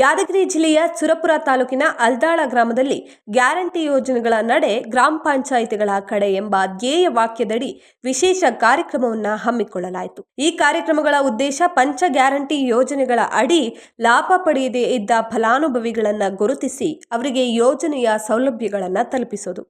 ಯಾದಗಿರಿ ಜಿಲ್ಲೆಯ ಸುರಪುರ ತಾಲೂಕಿನ ಅಲ್ದಾಳ ಗ್ರಾಮದಲ್ಲಿ ಗ್ಯಾರಂಟಿ ಯೋಜನೆಗಳ ನಡೆ ಗ್ರಾಮ ಪಂಚಾಯಿತಿಗಳ ಕಡೆ ಎಂಬ ಧ್ಯೇಯ ವಾಕ್ಯದಡಿ ವಿಶೇಷ ಕಾರ್ಯಕ್ರಮವನ್ನು ಹಮ್ಮಿಕೊಳ್ಳಲಾಯಿತು. ಈ ಕಾರ್ಯಕ್ರಮಗಳ ಉದ್ದೇಶ ಪಂಚ ಗ್ಯಾರಂಟಿ ಯೋಜನೆಗಳ ಅಡಿ ಲಾಭ ಪಡೆಯದೇ ಇದ್ದ ಫಲಾನುಭವಿಗಳನ್ನು ಗುರುತಿಸಿ ಅವರಿಗೆ ಯೋಜನೆಯ ಸೌಲಭ್ಯಗಳನ್ನು ತಲುಪಿಸೋದು.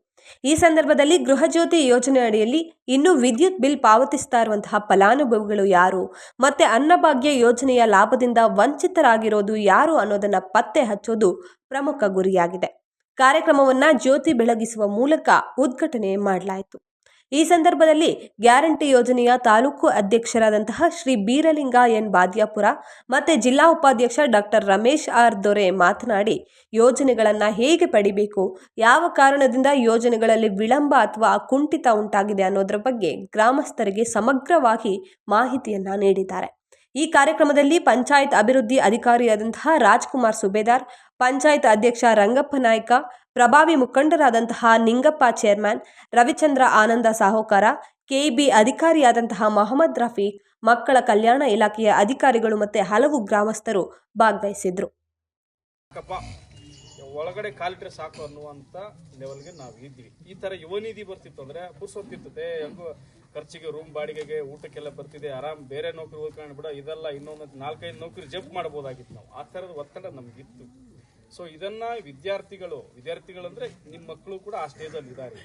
ಈ ಸಂದರ್ಭದಲ್ಲಿ ಗೃಹಜ್ಯೋತಿ ಯೋಜನೆ ಅಡಿಯಲ್ಲಿ ಇನ್ನೂ ವಿದ್ಯುತ್ ಬಿಲ್ ಪಾವತಿಸ್ತಾ ಇರುವಂತಹ ಫಲಾನುಭವಿಗಳು ಯಾರು? ಮತ್ತೆ ಅನ್ನಭಾಗ್ಯ ಯೋಜನೆಯ ಲಾಭದಿಂದ ವಂಚಿತರಾಗಿರೋದು ಯಾರು ಅನ್ನೋದನ್ನ ಪತ್ತೆ ಹಚ್ಚೋದು ಪ್ರಮುಖ ಗುರಿಯಾಗಿದೆ. ಕಾರ್ಯಕ್ರಮವನ್ನ ಜ್ಯೋತಿ ಬೆಳಗಿಸುವ ಮೂಲಕ ಉದ್ಘಾಟನೆ ಮಾಡಲಾಯಿತು. ಈ ಸಂದರ್ಭದಲ್ಲಿ ಗ್ಯಾರಂಟಿ ಯೋಜನೆಯ ತಾಲೂಕು ಅಧ್ಯಕ್ಷರಾದಂತಹ ಶ್ರೀ ಬೀರಲಿಂಗ ಎನ್ ಬಾದ್ಯಾಪುರ ಮತ್ತೆ ಜಿಲ್ಲಾ ಉಪಾಧ್ಯಕ್ಷ ಡಾಕ್ಟರ್ ರಮೇಶ್ ಆರ್ ದೊರೆ ಮಾತನಾಡಿ, ಯೋಜನೆಗಳನ್ನು ಹೇಗೆ ಪಡಿಬೇಕು, ಯಾವ ಕಾರಣದಿಂದ ಯೋಜನೆಗಳಲ್ಲಿ ವಿಳಂಬ ಅಥವಾ ಕುಂಠಿತ ಉಂಟಾಗಿದೆ ಅನ್ನೋದರ ಬಗ್ಗೆ ಗ್ರಾಮಸ್ಥರಿಗೆ ಸಮಗ್ರವಾಗಿ ಮಾಹಿತಿಯನ್ನು ನೀಡಿದ್ದಾರೆ. ಈ ಕಾರ್ಯಕ್ರಮದಲ್ಲಿ ಪಂಚಾಯತ್ ಅಭಿವೃದ್ಧಿ ಅಧಿಕಾರಿಯಾದಂತಹ ರಾಜ್ಕುಮಾರ್ ಸುಬೇದಾರ್, ಪಂಚಾಯತ್ ಅಧ್ಯಕ್ಷ ರಂಗಪ್ಪ ನಾಯ್ಕ, ಪ್ರಭಾವಿ ಮುಖಂಡರಾದಂತಹ ನಿಂಗಪ್ಪ ಚೇರ್ಮನ್, ರವಿಚಂದ್ರ ಆನಂದ ಸಾಹುಕಾರ, ಕೆಇಬಿ ಅಧಿಕಾರಿಯಾದಂತಹ ಮೊಹಮ್ಮದ್ ರಫಿ, ಮಕ್ಕಳ ಕಲ್ಯಾಣ ಇಲಾಖೆಯ ಅಧಿಕಾರಿಗಳು ಮತ್ತು ಹಲವು ಗ್ರಾಮಸ್ಥರು ಭಾಗವಹಿಸಿದ್ರು. ಒಳಗಡೆ ಕಾಲಿಟ್ರೆ ಸಾಕು ಅನ್ನುವಂಥ ಲೆವೆಲ್ಗೆ ನಾವು ಇದ್ವಿ ಈ ಥರ ಯುವ ನಿಧಿ ಬರ್ತಿತ್ತು ಅಂದರೆ ಪುರ್ಸೊತ್ತಿರ್ತದೆ ಖರ್ಚಿಗೆ ರೂಮ್ ಬಾಡಿಗೆಗೆ ಊಟಕ್ಕೆಲ್ಲ ಬರ್ತಿದೆ, ಆರಾಮ್ ಬೇರೆ ನೌಕರಿ ಓದ್ಕೊಂಡು ಬಿಡ, ಇದೆಲ್ಲ ಇನ್ನೊಂದು ನಾಲ್ಕೈದು ನೌಕರಿ ಜಂಪ್ ಮಾಡ್ಬೋದಾಗಿತ್ತು ನಾವು. ಆ ಥರದ ಒತ್ತಡ ನಮಗಿತ್ತು. ಸೊ ಇದನ್ನ ವಿದ್ಯಾರ್ಥಿಗಳು ವಿದ್ಯಾರ್ಥಿಗಳು ಅಂದ್ರೆ ನಿಮ್ಮ ಮಕ್ಕಳು ಕೂಡ ಆ ಸ್ಟೇಜಲ್ಲಿ ಇದ್ದಾರೆ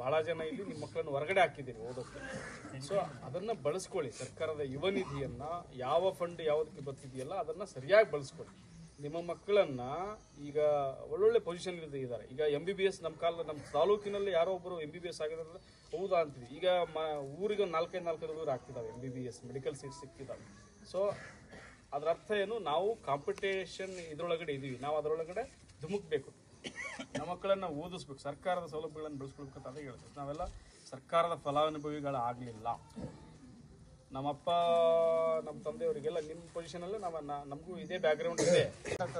ಬಹಳ ಜನ ಇಲ್ಲಿ ನಿಮ್ಮ ಮಕ್ಕಳನ್ನು ಹೊರಗಡೆ ಹಾಕಿದ್ದೀರಿ ಓದೋಕ್ಕೆ ಸೊ ಅದನ್ನ ಬಳಸ್ಕೊಳ್ಳಿ. ಸರ್ಕಾರದ ಯುವ ನಿಧಿಯನ್ನ ಯಾವ ಫಂಡ್ ಯಾವುದಕ್ಕೆ ಬರ್ತಿದೆಯಲ್ಲ, ಅದನ್ನ ಸರಿಯಾಗಿ ಬಳಸ್ಕೊಳ್ಳಿ. ನಿಮ್ಮ ಮಕ್ಕಳನ್ನ ಈಗ ಒಳ್ಳೊಳ್ಳೆ ಪೊಸಿಷನ್ ಇದ್ದಾರೆ. ಈಗ ಎಂ ಬಿ ಬಿ ಎಸ್ ನಮ್ಮ ಕಾಲ ನಮ್ಮ ತಾಲೂಕಿನಲ್ಲಿ ಯಾರೋ ಒಬ್ಬರು ಎಂ ಬಿ ಬಿ ಎಸ್ ಆಗಿರೋದ್ರೆ ಹೌದಾ ಅಂತೀವಿ. ಈಗ ಮ, ಊರಿಗೆ ನಾಲ್ಕೈದು ನಾಲ್ಕೈದು ಹುಡುಗರು ಆಗ್ತಿದ್ದಾವೆ M B B S medical seat ಸಿಗ್ತಿದ್ದಾವೆ so ಅದರ ಅರ್ಥ ಏನು? ನಾವು ಕಾಂಪಿಟೇಷನ್ ಇದರೊಳಗಡೆ ಇದ್ದೀವಿ ನಾವು ಅದರೊಳಗಡೆ ಧುಮುಕ್ಬೇಕು. ನಮ್ಮ ಮಕ್ಕಳನ್ನು ಓದಿಸ್ಬೇಕು. ಸರ್ಕಾರದ ಸೌಲಭ್ಯಗಳನ್ನು ಬೆಳೆಸ್ಕೊಳ್ಬೇಕು ಅಂತ ಅದೇ ಹೇಳ್ತೀವಿ. ನಾವೆಲ್ಲ ಸರ್ಕಾರದ ಫಲಾನುಭವಿಗಳಾಗಲಿಲ್ಲ. ನಮ್ಮಪ್ಪ ನಮ್ಮ ತಂದೆಯವರಿಗೆಲ್ಲ ನಿಮ್ಮ ಪೊಸಿಷನಲ್ಲೇ ನಾವು ನಮಗೂ ಇದೇ ಬ್ಯಾಕ್ಗ್ರೌಂಡ್ ಇದೆ.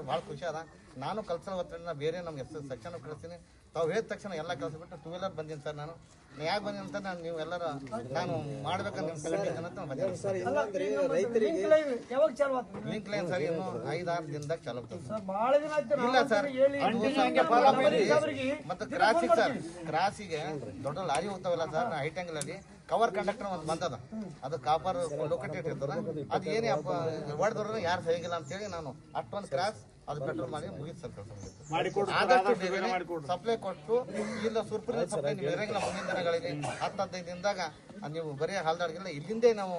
ಭಾಳ ಖುಷಿ ಅದ. ನಾನು ಕಲ್ಸೋ ಹೊತ್ತಿನ ಬೇರೆ ನಮ್ಗೆ ಎಸ್ ಸೆಕ್ಷನ್ ಕಳಿಸ್ತೀನಿ. ತಾವು ಹೇಳಿದ ತಕ್ಷಣ ಎಲ್ಲ ಕಳಿಸ್ಬಿಟ್ಟು ಟೂ ವೀಲರ್ ಬಂದೀನಿ ಸರ್ ನಾನು. ಯಾಕೆ ಬಂದೀನಿ ಅಂತ ನಾನು ನೀವು ಎಲ್ಲರೂ ನಾನು ಮಾಡ್ಬೇಕಂತ ನಿಮ್ಮ ಲಿಂಕ್ ಲೈನ್ ಸರ್. ಇನ್ನು ಐದಾರು ದಿನದಾಗ ಚಾಲು ಆಗ್ತದೆ ಸರ್. ಬಹಳ ದಿನ ಆಯ್ತು ಇಲ್ಲ ಸರ್ ಮತ್ತೆ ಕ್ರಾಸಿಗೆ ಸರ್ ಕ್ರಾಸಿಗೆ ದೊಡ್ಡ ಲಾರಿ ಹೋಗ್ತಾವಲ್ಲ ಸರ್ ಹೈಟ್ ಆಂಗಲ್ ಅಲ್ಲಿ. ಕವರ್ ಕಂಡಕ್ಟರ್ ಒಂದು ಬಂದದ. ಅದು ಕಾಪರ್ ಲೊಕೇಟೆಡ್ ಇರ್ತದ. ಅದು ಏನೇ ಹೊಡೆದ್ರು ಯಾರು ಸರಿಗಿಲ್ಲ ಅಂತೇಳಿ ನಾನು ಅಷ್ಟೊಂದು ಕ್ರಾಸ್ ಅದು ಬೆಟರ್ ಮಾಡಿ ಮುಗಿತು ಸರ್ ಕೆಲಸ ಆದಷ್ಟು ಬೇಗನೆ ಸಪ್ಲೈ ಕೊಟ್ಟು ಇಲ್ಲ ಸುರ್ಪುರಿನ ಸಪ್ಲೈ ನೀವು ಇರಂಗಿಲ್ಲ ಮುಂದಿನ ದಿನಗಳಿಗೆ. ಹತ್ತು ಹದಿನೈದು ದಿನದಾಗ ನೀವು ಬರೀ ಹಾಲ್ದಾಡಿಗೆಲ್ಲ ಇಲ್ಲಿಂದೇ ನಾವು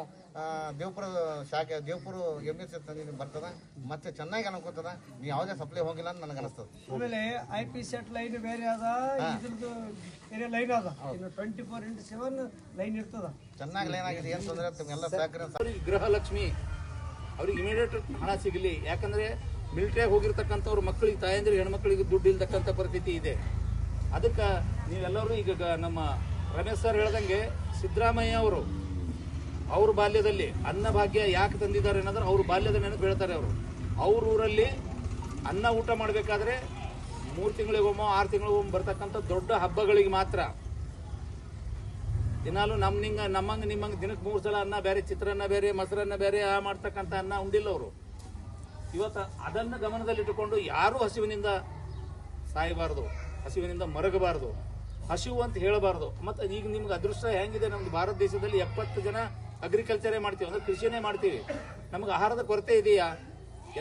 ದೇವಪುರ ಶಾಖೆ ದೇವಪುರ ಎಂ ಎಸ್ ಎಸ್ ಬರ್ತದ ಮತ್ತೆ ಚೆನ್ನಾಗಿ ಅನ್ಕೋತದ ನೀವು ಯಾವುದೇ ಸಪ್ಲೈ ಹೋಗಿಲ್ಲ ಅಂತ ನನಗೆ ಅನಿಸ್ತದೆ. ಆಮೇಲೆ ಐ ಪಿ ಸೆಟ್ ಲೈನ್ ಬೇರೆ ಅದ ಇದ್ರದ್ದು ಬೇರೆ ಲೈನ್ ಅದ. ಇನ್ನು twenty four into seven line ಇರ್ತದ. ಚೆನ್ನಾಗಿ ಲೈನ್ ಆಗಿದೆ ಏನು ತೊಂದರೆ ಎಲ್ಲ ಸಹಕಾರ ಗೃಹಲಕ್ಷ್ಮಿ ಅವ್ರಿಗೆ ಇಮಿಡಿಯೇಟ್ ಹಣ ಸಿಗಲಿ. ಯಾಕಂದ್ರೆ ಮಿಲಿಟರಿಯಾಗಿ ಹೋಗಿರ್ತಕ್ಕಂಥವ್ರ ಮಕ್ಕಳಿಗೆ ತಾಯಂದ್ರಿಗೆ ಹೆಣ್ಮಕ್ಳಿಗೆ ದುಡ್ಡು ಇಲ್ತಕ್ಕಂಥ ಪರಿಸ್ಥಿತಿ ಇದೆ. ಅದಕ್ಕೆ ನೀವೆಲ್ಲರೂ ಈಗ ನಮ್ಮ ರಮೇಶ್ ಸರ್ ಹೇಳ್ದಂಗೆ ಸಿದ್ದರಾಮಯ್ಯ ಅವರು, ಅವ್ರ ಬಾಲ್ಯದಲ್ಲಿ ಅನ್ನಭಾಗ್ಯ ಯಾಕೆ ತಂದಿದ್ದಾರೆ ಅನ್ನೋದ್ರೆ ಅವ್ರ ಬಾಲ್ಯದ ನೆನಪು ಹೇಳ್ತಾರೆ ಅವರು. ಅವ್ರ ಊರಲ್ಲಿ ಅನ್ನ ಊಟ ಮಾಡಬೇಕಾದ್ರೆ ಮೂರು ತಿಂಗಳಿಗೊಮ್ಮೆ, ಆರು ತಿಂಗಳಿಗೊಮ್ಮೆ ಬರ್ತಕ್ಕಂಥ ದೊಡ್ಡ ಹಬ್ಬಗಳಿಗೆ ಮಾತ್ರ. ದಿನಾಲು ನಮ್ಮ ನಿಂಗೆ ನಮ್ಮಂಗ, ನಿಮ್ಮಂಗ ದಿನಕ್ಕೆ ಮೂರು ಸಲ ಅನ್ನ, ಬೇರೆ ಚಿತ್ರಾನ್ನ, ಬೇರೆ ಮೊಸರನ್ನ, ಬೇರೆ ಆ ಮಾಡ್ತಕ್ಕಂಥ ಅನ್ನ ಉಂಡಿಲ್ಲ ಅವರು. ಇವತ್ತು ಅದನ್ನು ಗಮನದಲ್ಲಿಟ್ಟುಕೊಂಡು ಯಾರೂ ಹಸಿವಿನಿಂದ ಸಾಯಬಾರ್ದು ಹಸಿವಿನಿಂದ ಮರಗಬಾರ್ದು ಹಸಿವು ಅಂತ ಹೇಳಬಾರ್ದು. ಮತ್ತು ಈಗ ನಿಮ್ಗೆ ಅದೃಷ್ಟ ಹೆಂಗಿದೆ ನಮ್ದು ಭಾರತ ದೇಶದಲ್ಲಿ ಎಪ್ಪತ್ತು ಜನ ಅಗ್ರಿಕಲ್ಚರೇ ಮಾಡ್ತೀವಿ ಅಂದ್ರೆ ಕೃಷಿನೇ ಮಾಡ್ತೀವಿ. ನಮ್ಗೆ ಆಹಾರದ ಕೊರತೆ ಇದೆಯಾ?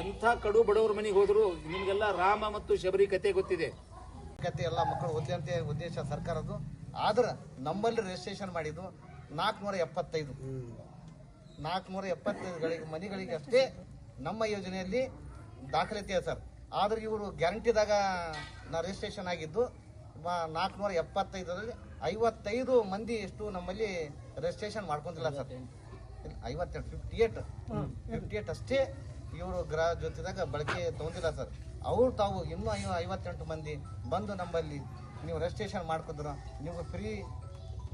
ಎಂಥ ಕಡು ಬಡವರ ಮನೆಗೆ ಹೋದರೂ ನಿಮಗೆಲ್ಲ ರಾಮ ಮತ್ತು ಶಬರಿ ಕತೆ ಗೊತ್ತಿದೆ. ಕತೆ ಎಲ್ಲ ಮಕ್ಕಳು ಓದ್ಲಿ ಅಂತ ಉದ್ದೇಶ ಸರ್ಕಾರದ್ದು. ಆದ್ರೆ ನಮ್ಮಲ್ಲಿ ರಿಜಿಸ್ಟ್ರೇಷನ್ ಮಾಡಿದ್ದು ನಾಲ್ಕುನೂರ ಎಪ್ಪತ್ತೈದು. ನಾಲ್ಕುನೂರ ಎಪ್ಪತ್ತೈದುಗಳಿಗೆ ಮನೆಗಳಿಗೆ ಅಷ್ಟೇ ನಮ್ಮ ಯೋಜನೆಯಲ್ಲಿ ದಾಖಲಾತಿ ಇದೆ ಸರ್. ಆದ್ರೆ ಇವರು ಗ್ಯಾರಂಟಿದಾಗ ನಾ ರಿಜಿಸ್ಟ್ರೇಷನ್ ಆಗಿದ್ದು ನಾಲ್ಕುನೂರ ಎಪ್ಪತ್ತೈದರಲ್ಲಿ ಐವತ್ತೈದು ಮಂದಿ ಎಷ್ಟು ನಮ್ಮಲ್ಲಿ ರಿಜಿಸ್ಟ್ರೇಷನ್ ಮಾಡ್ಕೊಂತಿಲ್ಲ ಸರ್. ಐವತ್ತೆಂಟು ಫಿಫ್ಟಿ ಏಟ್ ಫಿಫ್ಟಿ ಏಟ್ ಅಷ್ಟೇ ಇವರು ಗ್ರಹ ಜೊತೆದಾಗ ಬಳಕೆ ತಗೊಂಡಿಲ್ಲ ಸರ್. ಅವ್ರು ತಾವು ಇನ್ನೂ ಐವ ಐವತ್ತೆಂಟು ಮಂದಿ ಬಂದು ನಮ್ಮಲ್ಲಿ ನೀವು ರಿಜಿಸ್ಟ್ರೇಷನ್ ಮಾಡ್ಕೊಂಡ್ರೆ ನಿಮ್ಗೆ ಫ್ರೀ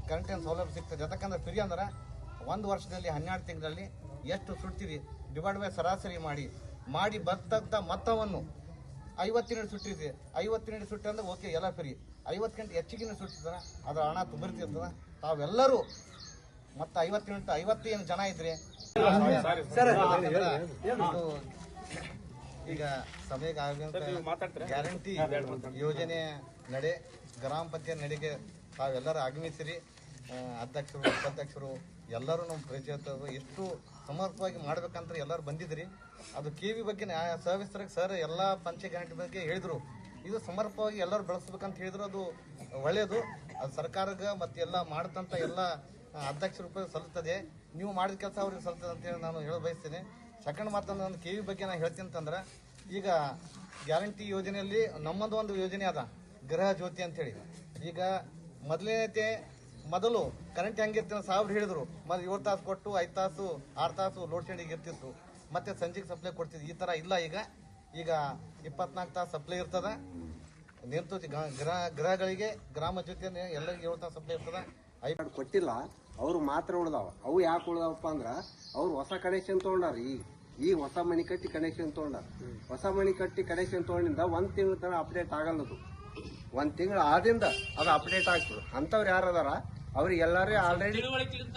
ಕರೆಂಟಿನ ಸೌಲಭ್ಯ ಸಿಗ್ತದೆ. ಯಾಕಂದ್ರೆ ಫ್ರೀ ಅಂದ್ರೆ ಒಂದು ವರ್ಷದಲ್ಲಿ ಹನ್ನೆರಡು ತಿಂಗಳಲ್ಲಿ ಎಷ್ಟು ಸುಡ್ತೀರಿ ಡಿವೈಡ್ ಬೈ ಸರಾಸರಿ ಮಾಡಿ ಮಾಡಿ ಬರ್ತಂಥ ಮೊತ್ತವನ್ನು ಐವತ್ತಿನೆರಡು ಸುಟ್ಟಿದೆ. ಐವತ್ತಿನೆರಡು ಸುಟ್ಟಿ ಅಂದ್ರೆ ಓಕೆ ಎಲ್ಲ ಫ್ರೀ ಐವತ್ತು ಗಂಟೆ ಹೆಚ್ಚಿಗೆ ಸುಟ್ಟಿದ್ರೆ ಅದರ ಹಣ ತುಂಬಿರ್ತಿರ್ತದ. ತಾವೆಲ್ಲರೂ ಮತ್ತು ಐವತ್ತೆಂಟು ಐವತ್ತೇನು ಜನ ಇದ್ರಿ? ಇದು ಈಗ ಸಭೆಗೆ ಸರ್, ಮಾತಾಡ್ತೀರಾ? ಗ್ಯಾರಂಟಿ ಯೋಜನೆ ನಡೆ ಗ್ರಾಮ ಪಂಚಾಯತ್ ನಡೆಗೆ ತಾವೆಲ್ಲರೂ ಆಗಮಿಸಿರಿ ಅಧ್ಯಕ್ಷರು ಉಪಾಧ್ಯಕ್ಷರು ಎಲ್ಲರೂ ನಮ್ಮ ಪರಿಚಯ ಇರ್ತದೆ. ಎಷ್ಟು ಸಮರ್ಥವಾಗಿ ಮಾಡ್ಬೇಕಂತ ಎಲ್ಲರೂ ಬಂದಿದ್ರಿ. ಅದು ಕೆ ವಿ ಬಗ್ಗೆ ನ್ಯಾಯ ಸವಿಸ್ತರಾಗಿ ಸರ್ ಎಲ್ಲ ಪಂಚ ಗ್ಯಾರಂಟಿ ಬಗ್ಗೆ ಹೇಳಿದರು. ಇದು ಸಮರ್ಪವಾಗಿ ಎಲ್ಲರೂ ಬೆಳೆಸ್ಬೇಕಂತ ಹೇಳಿದ್ರು. ಅದು ಒಳ್ಳೆಯದು ಅದು ಸರ್ಕಾರಕ್ಕೆ ಮತ್ತು ಎಲ್ಲ ಮಾಡ್ತಂಥ ಎಲ್ಲ ಅಧ್ಯಕ್ಷ ರೂಪಾಯಿ ಸಲ್ಲುತ್ತದೆ. ನೀವು ಮಾಡಿದ ಕೆಲಸ ಅವ್ರಿಗೆ ಸಲ್ತದೆ ಅಂತೇಳಿ ನಾನು ಹೇಳ ಬಯಸ್ತೇನೆ. ಸೆಕೆಂಡ್ ಮಾತನ್ನು ನಾನು ಕೆ ವಿ ಬಗ್ಗೆ ನಾನು ಹೇಳ್ತೀನಿ ಅಂತಂದ್ರೆ, ಈಗ ಗ್ಯಾರಂಟಿ ಯೋಜನೆಯಲ್ಲಿ ನಮ್ಮದು ಒಂದು ಯೋಜನೆ ಅದ. ಗೃಹ ಜ್ಯೋತಿ ಅಂತೇಳಿ ಈಗ ಮೊದಲನೇತೆ, ಮೊದಲು ಕರೆಂಟ್ ಹೆಂಗಿರ್ತೀನಿ ಸಾವಿರ ಹೇಳಿದ್ರು. ಮತ್ತೆ ಏಳು ತಾಸು ಕೊಟ್ಟು, ಐದು ತಾಸು, ಆರು ತಾಸು ಲೋಡ್ ಶೆಡಿಂಗ್ ಇರ್ತಿತ್ತು. ಮತ್ತೆ ಸಂಜೆಗೆ ಸಪ್ಲೈ ಕೊಡ್ತಿದ್ವಿ. ಈ ಥರ ಇಲ್ಲ ಈಗ. ಈಗ ಇಪ್ಪತ್ನಾಲ್ಕು ತಾಸು ಸಪ್ಲೈ ಇರ್ತದ. ನಿಂತು ಗ್ರಹಗಳಿಗೆ ಗೃಹಗಳಿಗೆ ಗ್ರಾಮ ಜೊತೆ ಎಲ್ಲರಿಗೆ ಏಳು ತಾಸು ಸಪ್ಲೈ ಇರ್ತದ. ಐ ಕೊಟ್ಟಿಲ್ಲ, ಅವ್ರು ಮಾತ್ರ ಉಳ್ದಾವ. ಅವು ಯಾಕೆ ಉಳ್ದಾವಪ್ಪ ಅಂದ್ರೆ, ಅವ್ರು ಹೊಸ ಕನೆಕ್ಷನ್ ತೊಗೊಂಡಾರ ಈಗ ಹೊಸ ಮಣಿ ಕಟ್ಟಿ ಕನೆಕ್ಷನ್ ತಗೊಂಡಾರ. ಹೊಸ ಮಣಿ ಕಟ್ಟಿ ಕನೆಕ್ಷನ್ ತಗೊಂಡಿಂದ ಒಂದು ತಿಂಗಳ ತನಕ ಅಪ್ಡೇಟ್ ಆಗಲ್ಲದು. ಒಂದು ತಿಂಗಳು ಆದಿಂದ ಅದು ಅಪ್ಡೇಟ್ ಆಗ್ತದೆ. ಅಂಥವ್ರು ಯಾರು ಅದಾರ? ಅವ್ರಿಗೆ ಎಲ್ಲಾರು ಆಲ್ರೆಡಿ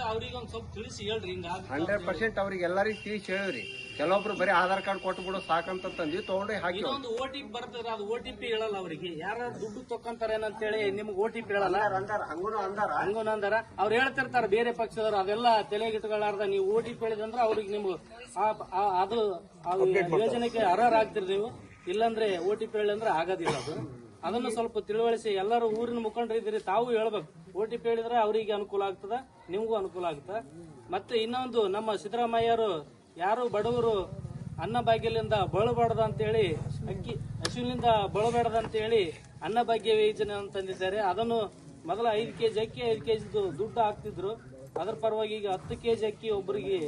ಅವ್ರಿಗೆ ಒಂದ್ ಸ್ವಲ್ಪ ತಿಳಿಸಿ ಹೇಳ್ರಿ ಹಿಂಗ ಹಂಡ್ರೆಡ್ ಪರ್ಸೆಂಟ್ ಅವ್ರಿಗೆ ಎಲ್ಲರಿಗೂ ತಿಳಿಸಿ ಹೇಳಿವ್ರಿ ಕೆಲವೊಬ್ರು ಬರೀ ಆಧಾರ್ ಕಾರ್ಡ್ ಕೊಟ್ಟು ಬಿಡು ಸಾಕಂತ ತಂದಿ ತಗೊಂಡು ಹಾಕಿ ಇನ್ನೊಂದು ಓ ಟಿ ಪಿ ಬರ್ತದೆ ಅದು ಓ ಟಿ ಪಿ ಹೇಳಲ್ಲ ಅವರಿಗೆ. ಯಾರು ದುಡ್ಡು ತಕೊಂತಾರೆ ಹೇಳಿ ನಿಮ್ಗೆ ಓ ಟಿ ಪಿ ಹೇಳಲ್ಲ? ಅಂದಾರ ಹಂಗೂ ಅಂದಾರ ಹಂಗೂನು ಅಂದಾರ ಅವ್ರು ಹೇಳ್ತಿರ್ತಾರೆ ಬೇರೆ ಪಕ್ಷದವ್ರು ಅದೆಲ್ಲ ತಲೆಗಿಟ್ಕೊಳ್ಳಾರ್ದ ನೀವು ಓ ಟಿ ಪಿ ಹೇಳಿದಂದ್ರೆ ಅವ್ರಿಗೆ ನಿಮ್ಗೆ ಅದು ಅದು ಯೋಜನೆಗೆ ಅರ್ಹರಾಗ್ತಿರ್ ನೀವು. ಇಲ್ಲಾಂದ್ರೆ ಓ ಟಿ ಪಿ ಹೇಳಿದ್ರೆ ಆಗೋದಿಲ್ಲ ಅದು. ಅದನ್ನು ಸ್ವಲ್ಪ ತಿಳುವಳಿಸಿ ಎಲ್ಲರೂ ಊರಿನ ಮುಖಂಡರು ಇದ್ದೀರಿ ತಾವು ಹೇಳ್ಬೇಕು. ಒ ಟಿ ಪಿ ಹೇಳಿದ್ರೆ ಅವರಿಗೆ ಅನುಕೂಲ ಆಗ್ತದೆ ನಿಮಗೂ ಅನುಕೂಲ ಆಗ್ತದ. ಮತ್ತೆ ಇನ್ನೊಂದು ನಮ್ಮ ಸಿದ್ದರಾಮಯ್ಯರು ಯಾರು ಬಡವರು ಅನ್ನ ಭಾಗ್ಯಲಿಂದ ಬಳಬಾರ್ದು ಅಂತೇಳಿ ಅಕ್ಕಿ ಹಸುವಿನಿಂದ ಬಳಬೇಡದ ಅಂತೇಳಿ ಅನ್ನ ಭಾಗ್ಯ ಯೋಜನೆ ಅಂತಂದಿದ್ದಾರೆ ಅದನ್ನು ಮೊದಲ ಐದು ಕೆಜಿ ಅಕ್ಕಿ ಐದು ಕೆಜಿ ದುಡ್ಡು ಹಾಕ್ತಿದ್ರು. ಅದರ ಪರವಾಗಿ ಈಗ ಹತ್ತು ಕೆಜಿ ಅಕ್ಕಿ ಒಬ್ಬರಿಗೆ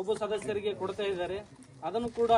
ಒಬ್ಬ ಸದಸ್ಯರಿಗೆ ಕೊಡ್ತಾ ಇದ್ದಾರೆ. ಅದನ್ನು ಕೂಡ